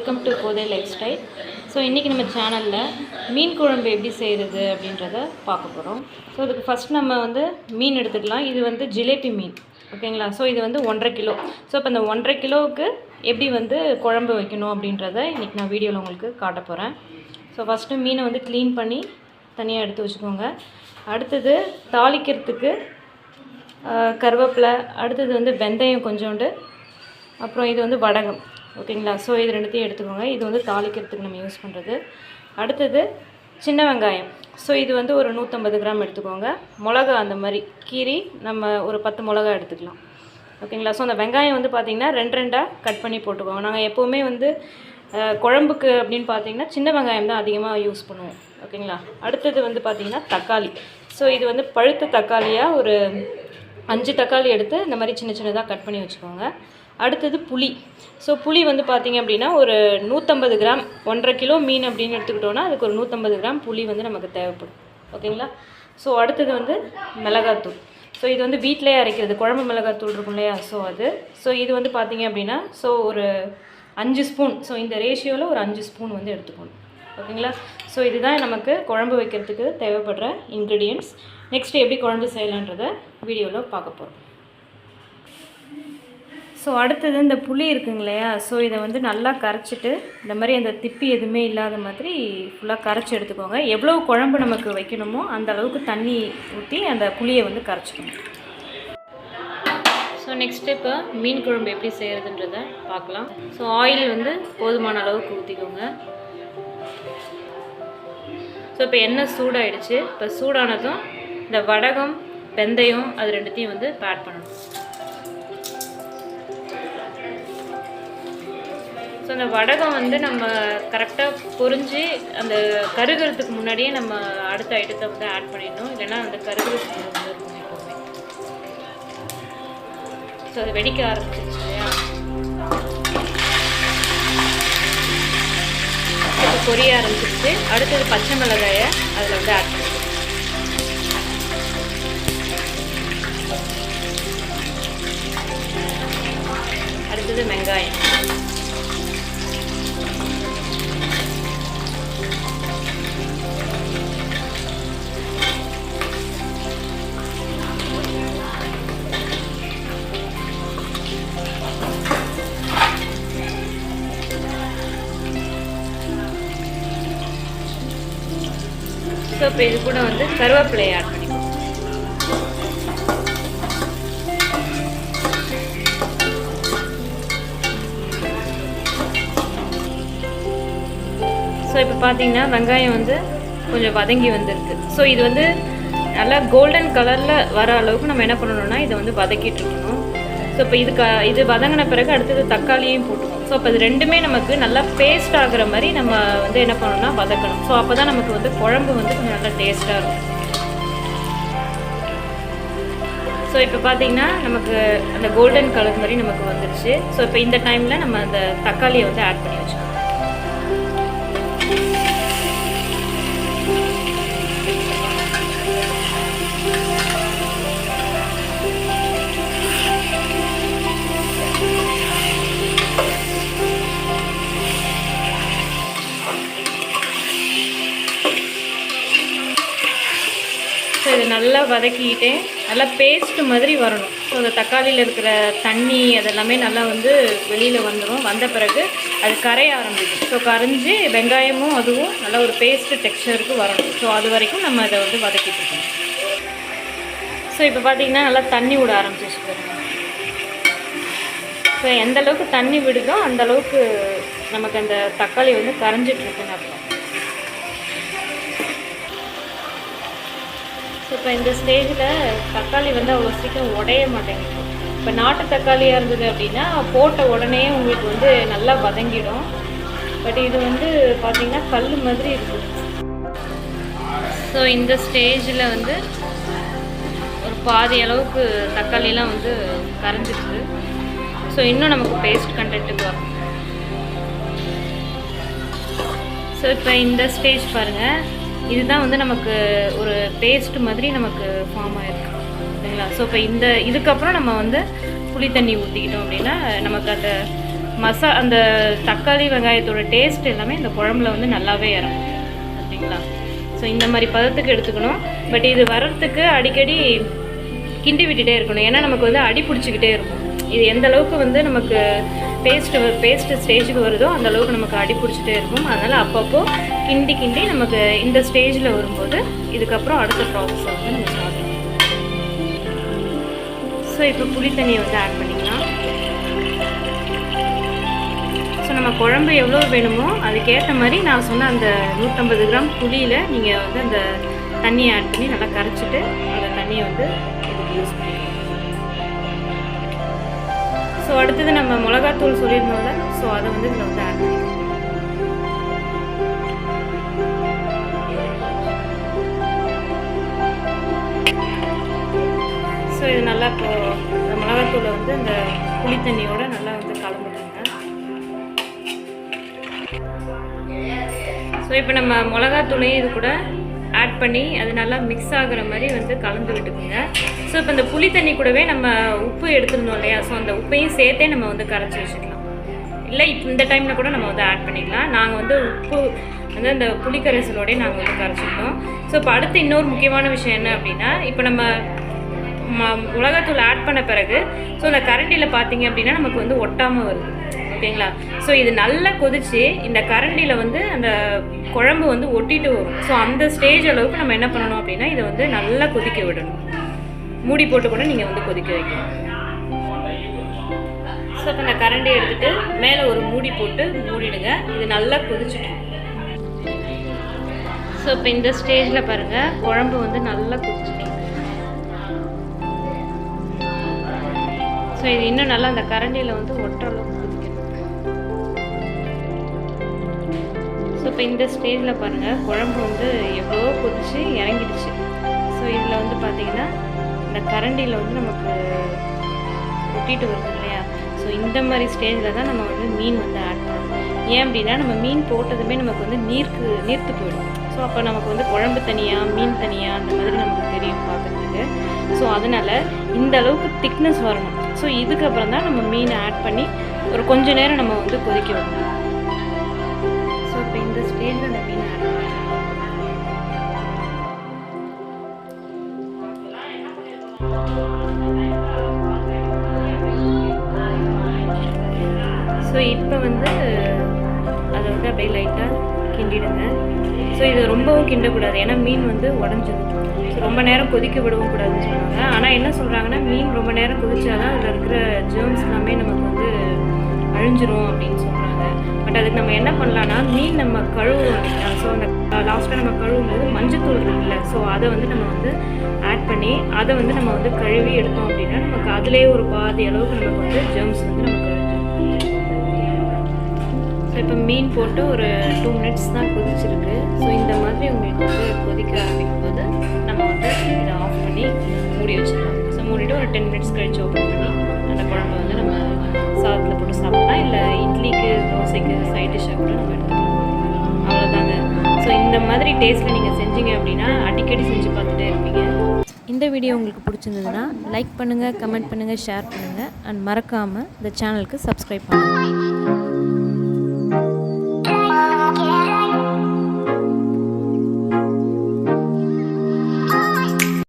Welcome to Kothai lifestyle so இன்றைக்கி நம்ம சேனலில் மீன் குழம்பு எப்படி செய்கிறது அப்படின்றத பார்க்க போகிறோம் ஸோ இதுக்கு ஃபஸ்ட் நம்ம வந்து மீன் எடுத்துக்கலாம். இது வந்து ஜிலேபி மீன். ஓகேங்களா ஸோ இது வந்து ஒன்றரை கிலோ. ஸோ இப்போ இந்த ஒன்றரை கிலோவுக்கு எப்படி வந்து குழம்பு வைக்கணும் அப்படின்றத இன்றைக்கி நான் வீடியோவில் உங்களுக்கு காட்ட போகிறேன் ஸோ ஃபஸ்ட்டு மீனை வந்து க்ளீன் பண்ணி தனியாக எடுத்து வச்சுக்கோங்க. அடுத்தது தாளிக்கிறதுக்கு கருவேப்பிலை அடுத்தது வந்து வெந்தயம் கொஞ்சோண்டு அப்புறம் இது வந்து வடகம். ஓகேங்களா? ஸோ இது ரெண்டுத்தையும் எடுத்துக்கோங்க. இது வந்து தாளிக்கிறதுக்கு நம்ம யூஸ் பண்ணுறது அடுத்தது சின்ன வெங்காயம். ஸோ இது வந்து ஒரு நூற்றம்பது கிராம் எடுத்துக்கோங்க. மிளகா அந்த மாதிரி கீரி நம்ம ஒரு பத்து மிளகா எடுத்துக்கலாம். ஓகேங்களா? ஸோ அந்த வெங்காயம் வந்து பார்த்திங்கன்னா ரெண்டு ரெண்டாக கட் பண்ணி போட்டுக்கோங்க. நாங்கள் எப்போவுமே வந்து குழம்புக்கு அப்படின்னு பார்த்தீங்கன்னா சின்ன வெங்காயம் தான் அதிகமாக யூஸ் பண்ணுவோம். ஓகேங்களா? அடுத்தது வந்து பார்த்திங்கன்னா தக்காளி. ஸோ இது வந்து பழுத்த தக்காளியாக ஒரு அஞ்சு தக்காளி எடுத்து இந்த மாதிரி சின்ன சின்னதாக கட் பண்ணி வச்சுக்கோங்க. அடுத்தது புளி. ஸோ புளி வந்து பார்த்திங்க அப்படின்னா ஒரு நூற்றம்பது கிராம் ஒன்றரை கிலோ மீன் அப்படின்னு எடுத்துக்கிட்டோன்னா அதுக்கு ஒரு நூற்றம்பது கிராம் புளி வந்து நமக்கு தேவைப்படும். ஓகேங்களா ஸோ அடுத்தது வந்து மிளகாத்தூள். ஸோ இது வந்து வீட்டிலேயே அரைக்கிறது. குழம்பு மிளகாத்தூள் இருக்கும் இல்லையா? ஸோ அது. ஸோ இது வந்து பார்த்திங்க அப்படின்னா ஸோ ஒரு அஞ்சு ஸ்பூன். ஸோ இந்த ரேஷியோவில் ஒரு அஞ்சு ஸ்பூன் வந்து எடுத்துக்கணும். ஓகேங்களா ஸோ இதுதான் நமக்கு குழம்பு வைக்கிறதுக்கு தேவைப்படுற இன்க்ரீடியன்ட்ஸ் நெக்ஸ்ட் எப்படி குழம்பு செய்யலான்றதை வீடியோவில் பார்க்க போகிறோம் ஸோ அடுத்தது இந்த புளி இருக்குங்க இல்லையா? ஸோ இதை வந்து நல்லா கரைச்சிட்டு இந்த மாதிரி அந்த திப்பி எதுவுமே இல்லாத மாதிரி ஃபுல்லாக கரைச்சி எடுத்துக்கோங்க. எவ்வளோ குழம்பு நமக்கு வைக்கணுமோ அந்த அளவுக்கு தண்ணி ஊற்றி அந்த புளியை வந்து கரைச்சிக்கணும். ஸோ நெக்ஸ்ட்டு இப்போ மீன் குழம்பு எப்படி செய்கிறதுன்றத பார்க்கலாம். ஸோ ஆயில் வந்து போதுமான அளவுக்கு ஊற்றிக்கோங்க ஸோ இப்போ எண்ணெய் சூடாகிடுச்சு இப்போ சூடானதும் இந்த வடகம் வெந்தயம் அது ரெண்டுத்தையும் வந்து ஆட் பண்ணணும். ஸோ அந்த வடகம் வந்து நம்ம கரெக்டாக பொரிஞ்சு அந்த கருகிறதுக்கு முன்னாடியே நம்ம அடுத்த ஐட்டத்தை வந்து ஆட் பண்ணிடணும். இல்லைன்னா அந்த கருகிறதுக்கு வந்து எப்போவுமே ஸோ அது வெடிக்க ஆரம்பிச்சிருச்சு இல்லையா? இப்போ பொரிய ஆரம்பிச்சிருச்சு. அடுத்தது பச்சை மிளகாயை அதில் வந்து ஆட் பண்ணிடுவோம் அடுத்தது வெங்காயம். இப்போ இது கூட வந்து கருவேப்பிலையை ஆட் பண்ணிப்போம் ஸோ இப்போ பார்த்தீங்கன்னா வெங்காயம் வந்து கொஞ்சம் வதங்கி வந்திருக்கு. ஸோ இது வந்து நல்லா கோல்டன் கலரில் வர அளவுக்கு நம்ம என்ன பண்ணணும்னா இதை வந்து வதக்கிட்டு இருக்கணும். ஸோ இப்போ இதுக்கு இது வதங்கின பிறகு அடுத்தது தக்காளியும் போட்டுக்கணும். ஸோ அப்போ இது ரெண்டுமே நமக்கு நல்லா பேஸ்ட் ஆகுற மாதிரி நம்ம வந்து என்ன பண்ணணும்னா வதக்கணும். ஸோ அப்போ தான் நமக்கு வந்து குழம்பு வந்து கொஞ்சம் நல்லா டேஸ்ட்டாக இருக்கும். ஸோ இப்போ பார்த்தீங்கன்னா நமக்கு அந்த கோல்டன் கலர் மாதிரி நமக்கு வந்துருச்சு. ஸோ இப்போ இந்த டைமில் நம்ம அந்த தக்காளியை வந்து ஆட் பண்ணி வச்சுக்கணும். நல்லா வதக்கிக்கிட்டே நல்லா பேஸ்ட்டு மாதிரி வரணும். ஸோ அந்த தக்காளியில் இருக்கிற தண்ணி அதெல்லாமே நல்லா வந்து வெளியில் வந்துடும் வந்த பிறகு அது கரைய ஆரம்பிக்கும். ஸோ கரைஞ்சி வெங்காயமும் அதுவும் நல்லா ஒரு பேஸ்ட்டு டெக்ஸ்டருக்கு வரணும். ஸோ அது வரைக்கும் நம்ம அதை வந்து வதக்கிட்டு இருக்கணும். ஸோ இப்போ பார்த்திங்கன்னா நல்லா தண்ணி விட ஆரம்பிச்சிச்சு பாருங்க. ஸோ எந்த அளவுக்கு தண்ணி விடுதோ அந்த அளவுக்கு நமக்கு அந்த தக்காளி வந்து கரைஞ்சிட்ருக்குன்னு அர்த்தம். இப்போ இந்த ஸ்டேஜில் தக்காளி வந்து அவ்வளோ சீக்கிரம் உடைய மாட்டேங்குது. இப்போ நாட்டு தக்காளியாக இருந்தது அப்படின்னா போட்ட உடனே உங்களுக்கு வந்து நல்லா வதங்கிடும். பட் இது வந்து பார்த்திங்கன்னா கல் மாதிரி இருக்குது ஸோ இந்த ஸ்டேஜில் வந்து ஒரு பாதி அளவுக்கு தக்காளிலாம் வந்து கரைஞ்சிருக்கு ஸோ இன்னும் நமக்கு பேஸ்ட் கண்டென்ட்டுக்கு வரும். ஸோ இப்போ இந்த ஸ்டேஜ் பாருங்கள் இதுதான் வந்து நமக்கு ஒரு பேஸ்ட் மாதிரி நமக்கு ஃபார்ம் ஆயிருக்கு. சரிங்களா? ஸோ இப்போ இந்த இதுக்கப்புறம் நம்ம வந்து புளி தண்ணி ஊற்றிக்கிட்டோம் அப்படின்னா நமக்கு அந்த மசா அந்த தக்காளி வெங்காயத்தோட டேஸ்ட் எல்லாமே இந்த குழம்புல வந்து நல்லாவே இறங்கும். ஓகேங்களா ஸோ இந்த மாதிரி பதத்துக்கு எடுத்துக்கணும். பட் இது வர்றதுக்கு அடிக்கடி கிண்டி விட்டுகிட்டே இருக்கணும். ஏன்னா நமக்கு வந்து அடி பிடிச்சிக்கிட்டே இருக்கும். இது எந்த அளவுக்கு வந்து நமக்கு பேஸ்ட்டு பேஸ்ட்டு ஸ்டேஜுக்கு வருதோ அந்த அளவுக்கு நமக்கு அடி பிடிச்சிட்டே இருக்கும். அதனால் அப்பப்போ கிண்டி கிண்டி நமக்கு இந்த ஸ்டேஜில் வரும்போது இதுக்கப்புறம் அடுத்த ப்ராசஸ் வந்து நம்ம ஸ்டார்ட் ஸோ இப்போ புளி தண்ணியை வந்து ஆட் பண்ணிக்கலாம். ஸோ நம்ம குழம்பு எவ்வளோ வேணுமோ அதுக்கேற்ற மாதிரி நான் சொன்ன அந்த நூற்றம்பது கிராம் புளியில் நீங்கள் வந்து அந்த தண்ணியை ஆட் பண்ணி நல்லா கரைச்சிட்டு அந்த தண்ணியை வந்து இதுக்கு யூஸ் பண்ணி ஸோ அடுத்தது நம்ம மிளகாத்தூள் சொல்லியிருந்தோம்ல. ஸோ அதை வந்து இதில் வந்து ஆட் பண்ணிக்கலாம். ஸோ இது நல்லா இப்போ இந்த மிளகாத்தூளை வந்து இந்த புளி தண்ணியோட நல்லா வந்து கலந்துட்டுங்க ஸோ இப்போ நம்ம மிளகாத்தூளையும் இது கூட ஆட் பண்ணி அது நல்லா மிக்ஸ் ஆகுற மாதிரி வந்து கலந்து விட்டுக்குங்க ஸோ இப்போ இந்த புளி தண்ணி கூடவே நம்ம உப்பு எடுத்துருந்தோம் இல்லையா? ஸோ அந்த உப்பையும் சேர்த்தே நம்ம வந்து கரைச்சி வச்சுக்கலாம். இல்லை இப்போ இந்த டைமில் கூட நம்ம வந்து ஆட் பண்ணிக்கலாம். நாங்கள் வந்து உப்பு வந்து அந்த புளிக்கரைசலோடய நாங்கள் வந்து கரைச்சிக்கிட்டோம். ஸோ இப்போ அடுத்து இன்னொரு முக்கியமான விஷயம் என்ன அப்படின்னா இப்போ நம்ம ம ஆட் பண்ண பிறகு ஸோ அந்த கரண்டியில் பார்த்தீங்க அப்படின்னா நமக்கு வந்து ஒட்டாமல் வருது. ஓகேங்களா? ஸோ இது நல்லா கொதிச்சு இந்த கரண்டியில் வந்து அந்த குழம்பு வந்து ஒட்டிட்டு வரும். ஸோ அந்த ஸ்டேஜ் அளவுக்கு நம்ம என்ன பண்ணணும் அப்படின்னா இதை வந்து நல்லா கொதிக்க விடணும். மூடி போட்டு கூட நீங்கள் வந்து கொதிக்க வைக்கணும். ஸோ இப்போ இந்த கரண்டி எடுத்துகிட்டு மேலே ஒரு மூடி போட்டு மூடிடுங்க. இது நல்லா கொதிச்சிடும் ஸோ இப்போ இந்த ஸ்டேஜில் பாருங்கள் குழம்பு வந்து நல்லா கொதிச்சிடும் ஸோ இது இன்னும் நல்லா அந்த கரண்டியில் வந்து ஒட்டுற அளவுக்கு கொதிக்கணும். ஸோ இப்போ இந்த ஸ்டேஜில் பாருங்கள் குழம்பு வந்து எவ்வளோ கொதிச்சு இறங்கிடுச்சு. ஸோ இதில் வந்து பார்த்திங்கன்னா இந்த கரண்டியில் வந்து நமக்கு ஒட்டிட்டு வருது இல்லையா? ஸோ இந்த மாதிரி ஸ்டேஜில் தான் நம்ம வந்து மீன் வந்து ஆட் பண்ணணும். ஏன் அப்படின்னா நம்ம மீன் போட்டதுமே நமக்கு வந்து நீர்க்கு நீர்த்து போயிடும். ஸோ அப்போ நமக்கு வந்து குழம்பு தனியாக மீன் தனியாக அந்த மாதிரி நமக்கு தெரியும் பார்க்குறதுக்கு. ஸோ அதனால் இந்த அளவுக்கு திக்னஸ் வரணும். ஸோ இதுக்கப்புறம் தான் நம்ம மீனை ஆட் பண்ணி ஒரு கொஞ்ச நேரம் நம்ம வந்து கொதிக்க வைக்கணும். ஸோ இப்போ இந்த ஸ்டேஜில் அந்த மீன் ஆட் இப்போ வந்து அதை வந்து அப்படியே லைட்டாக கிண்டிடுங்க. ஸோ இது ரொம்பவும் கிண்டக்கூடாது. ஏன்னா மீன் வந்து உடஞ்சிடும் ஸோ ரொம்ப நேரம் கொதிக்க விடவும் கூடாதுன்னு சொல்லுவாங்க. ஆனால் என்ன சொல்கிறாங்கன்னா மீன் ரொம்ப நேரம் கொதிச்சாதான் அதில் இருக்கிற ஜேர்ம்ஸ் எல்லாமே நமக்கு வந்து அழிஞ்சிரும் அப்படின்னு சொல்கிறாங்க பட் அதுக்கு நம்ம என்ன பண்ணலான்னா மீன் நம்ம கழுவுறோம் ஸோ அந்த லாஸ்ட்டாக நம்ம கழுவும் போது மஞ்சத்தூள் இருக்குல்ல ஸோ அதை வந்து நம்ம வந்து ஆட் பண்ணி அதை வந்து நம்ம வந்து கழுவி எடுத்தோம் அப்படின்னா நமக்கு அதுலேயே ஒரு பாதி அளவுக்கு நமக்கு வந்து ஜேர்ம்ஸ் வந்து நமக்கு இப்போ மீன் போட்டு ஒரு டூ மினிட்ஸ் தான் கொதிச்சிருக்கு. ஸோ இந்த மாதிரி உங்களுக்கு வந்து கொதிக்க ஆரம்பிக்கும் போது நம்ம வந்து இதை ஆஃப் பண்ணி மூடி வச்சிடலாம். ஸோ மூடிட்டு ஒரு டென் மினிட்ஸ் கழிச்சு ஓப்பன் பண்ணி அந்த குழம்பு வந்து நம்ம சாதத்தில் போட்டு சாப்பிடலாம். இல்லை இட்லிக்கு தோசைக்கு சைட் டிஷ்ஷாக கூட நம்ம எடுத்துக்கலாம். அவ்வளோதாங்க ஸோ இந்த மாதிரி டேஸ்ட்டில் நீங்கள் செஞ்சீங்க அப்படின்னா அடிக்கடி செஞ்சு பார்த்துட்டே இருப்பீங்க. இந்த வீடியோ உங்களுக்கு பிடிச்சிருந்ததுன்னா லைக் பண்ணுங்கள் கமெண்ட் பண்ணுங்கள் ஷேர் பண்ணுங்கள் அண்ட் மறக்காமல் இந்த சேனலுக்கு சப்ஸ்கிரைப் பண்ணுங்கள்